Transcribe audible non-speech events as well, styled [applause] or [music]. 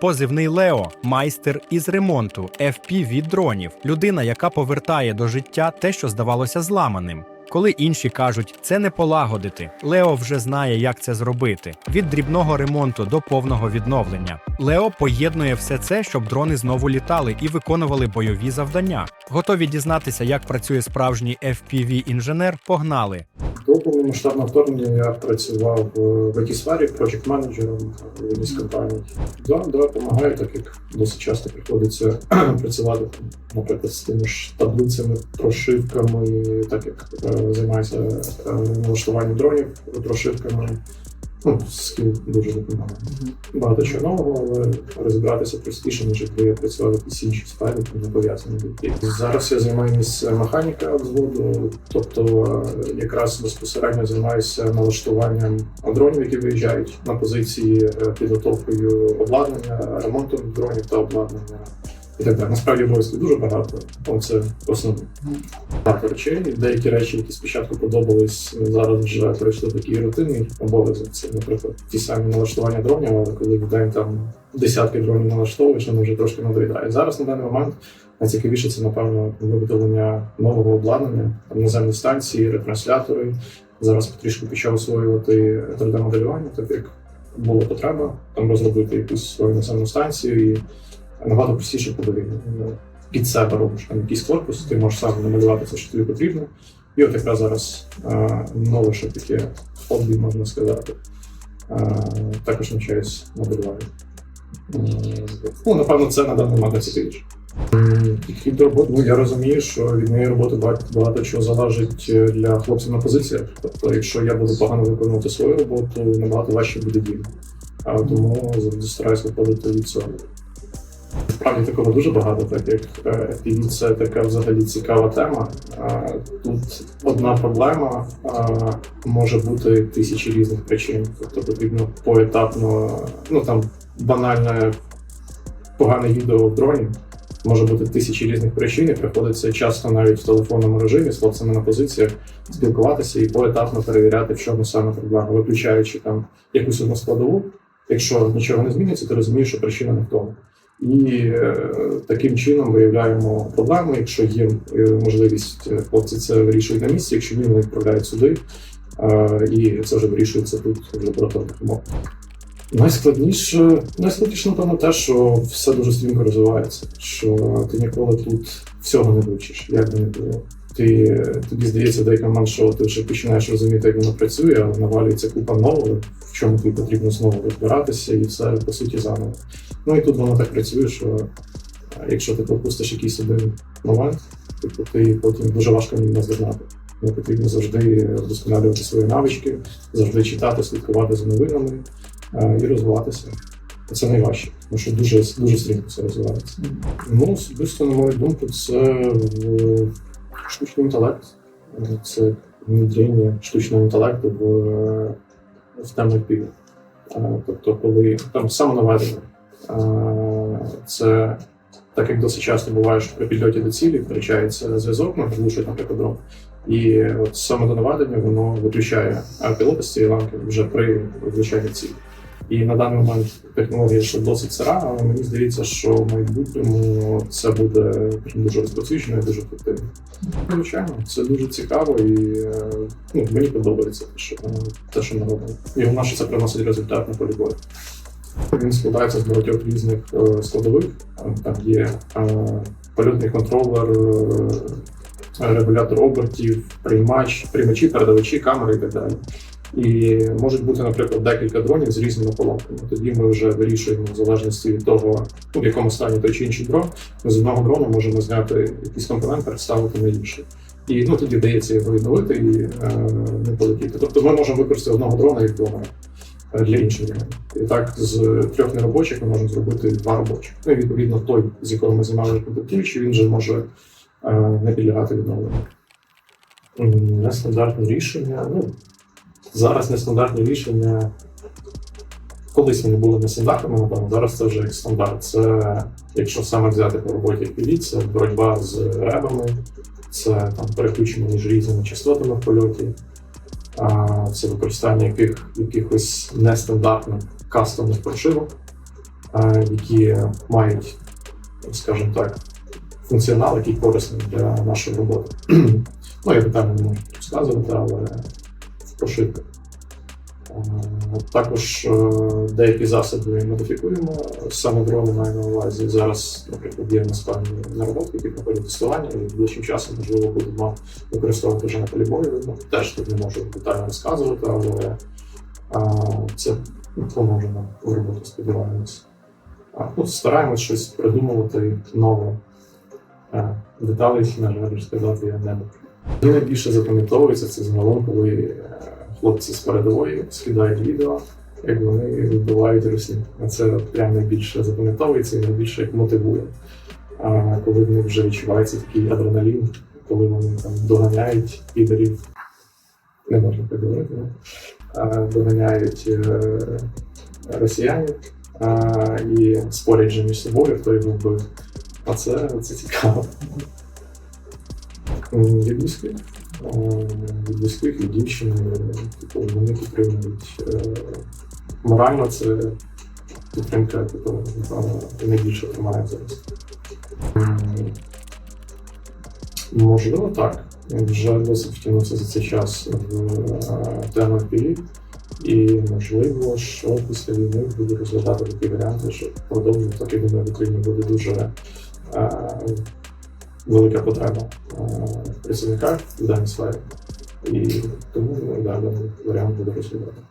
Позивний Лео майстер із ремонту FPV дронів, людина, яка повертає до життя те, що здавалося зламаним. Коли інші кажуть, це не полагодити, Лео вже знає, як це зробити від дрібного ремонту до повного відновлення. Лео поєднує все це, щоб дрони знову літали і виконували бойові завдання. Готові дізнатися, як працює справжній fpv інженер Погнали! До повномасштабного вторгнення я працював е, в it сфері проект менеджером в одній з компаній. Да, допомагаю, так як досить часто приходиться [clears throat] працювати, наприклад, з тими ж таблицями, прошивками, так як е, займаюся е, налаштуванням дронів, прошивками. Ну, скіл дуже допомагає. Багато чого нового, але розібратися простіше, ніж якби я працював в якійсь іншій сфері, то не пов'язані від Зараз я займаюся механіка взводу, тобто е, якраз безпосередньо займаюся налаштуванням дронів, які виїжджають на позиції, е, підготовкою обладнання, ремонтом дронів та обладнання. І так далі. Насправді обов'язків дуже багато, але це основне. Багато речей. Деякі речі, які спочатку подобались, зараз вже перейшли в такий рутинний обов'язок. Це, наприклад, ті самі налаштування дронів, але коли в день там десятки дронів налаштовуєш, вони вже трошки надоїдає. Зараз на даний момент найцікавіше це, напевно, виготовлення нового обладнання, наземні станції, ретранслятори. Зараз потрішку почав освоювати 3D-моделювання, так як була потреба там розробити якусь свою наземну станцію і набагато простіше коли під себе робиш там якийсь корпус, ти можеш сам намалювати все, що тобі потрібно. І от якраз зараз е, нове ще таке хобі, можна сказати. Е, також навчаюсь моделюванню. Е, Ну, напевно, це на даний момент найцікавіше. М, Підхід роботи. Ну, я розумію, що від моєї роботи багато, багато чого залежить е, для хлопців на позиціях. Тобто, якщо я буду погано виконувати свою роботу, набагато важче буде. А тому завжди стараюсь виходити від цього. Справді такого дуже багато, так як е, це така взагалі цікава тема. А, Тут одна проблема а, може бути тисячі різних причин. Тобто потрібно поетапно, ну там банальне погане відео в дроні. Може бути тисячі різних причин, і приходиться часто навіть в телефонному режимі з хлопцями на позиціях спілкуватися і поетапно перевіряти, в чому саме проблема, виключаючи там якусь одну складову. Якщо нічого не зміниться, ти розумієш, що причина не в тому. І е, таким чином виявляємо проблеми. Якщо є е, можливість, е, хлопці це вирішують на місці, якщо ні, вони відправляють сюди, і це вже вирішується тут в лабораторних умовах. Найскладніше, найскладніше, напевно, те, що все дуже стрімко розвивається, що ти ніколи тут всього не вивчиш, як би не було. Ти тобі здається деякий момент, що ти вже починаєш розуміти, як воно працює, але навалюється купа нового, в чому тобі потрібно знову розбиратися, і все по суті заново. Ну і тут воно так працює, що е, якщо ти пропустиш якийсь один момент, типу ти потім дуже важко не здогнати. Не потрібно завжди вдосконалювати свої навички, завжди читати, слідкувати за новинами е, і розвиватися. Це найважче, тому що дуже дуже стрімко все розвивається. Ну, особисто, на мою думку, це штучний інтелект. Це внедрення штучного інтелекту в, в тему пів. Тобто, коли там самонаведення. Е, Це так як досить часто буває, що при підльоті до цілі втрачається зв'язок, ну, глушить, наприклад. І от саме до наведення воно виключає пілота з цієї ланки вже при влучанні цілі. І на даний момент технологія ще досить сира, але мені здається, що в майбутньому це буде дуже розповсюджено і дуже ефективно. Звичайно, це дуже цікаво і е, ну, мені подобається те, що, е, те, що ми робимо. І головне, що це приносить результат на полі бою. Він складається з багатьох різних е, складових. Там є польотний контролер, регулятор обертів, приймач, приймачі, передавачі, камери і так далі. І можуть бути, наприклад, декілька дронів з різними поломками. Тоді ми вже вирішуємо в залежності від того, в якому стані той чи інший дрон. Ми з одного дрону можемо зняти якийсь компонент, переставити на інший. І ну, тоді вдається його відновити і е, не полетіти. Тобто ми можемо використати одного дрона як дронера для інших дронів. І так з трьох неробочих ми можемо зробити два робочих. Ну і відповідно той, з якого ми знімали контактуючи, він вже може е, не підлягати відновленню. Нестандартне рішення. Ну, зараз нестандартні рішення. Колись вони були нестандартними, напевно, зараз це вже як стандарт. Це, якщо саме взяти по роботі FPV, це боротьба з ребами, це там переключення між різними частотами в польоті, це використання яких, якихось нестандартних кастомних прошивок. які мають, скажімо так, функціонал, який корисний для нашої роботи. [clears throat] ну, я детально не можу розказувати, але прошивках. Е, Також е, деякі засоби модифікуємо. Саме дрони маю на увазі. Зараз, наприклад, є на наработки, які проходять тестування, і ближчим часом, можливо, будемо використовувати вже на полі бою. Ну, теж тут не можу детально розказувати, але а, це допоможе нам у роботі, сподіваємось. Ну, стараємось щось придумувати нове. А, деталей, на жаль, сказати я не можу. Мені найбільше запам'ятовується це загалом, коли е, хлопці з передової скидають відео, як вони вбивають русні. Це прям найбільше запам'ятовується і найбільше як мотивує. А коли в них вже відчувається такий адреналін, коли вони там доганяють підерів, не можна так говорити, ну, доганяють е, росіянів і спорять же між собою, хто його вбив. А це, це цікаво. М, Від близьких. Е, Від близьких, дівчини, типу, вони підтримують. Е, Морально це підтримка, типу, найбільше тримає зараз. Можливо, так. Я вже досить втягнувся за цей час в е, тему FPV. І можливо, що після війни буду розглядати такі варіанти, що продовжую, так я думаю, в Україні буде дуже е, велика потреба е, в працівниках в даній сфері. І тому да, варіант буде розглядати.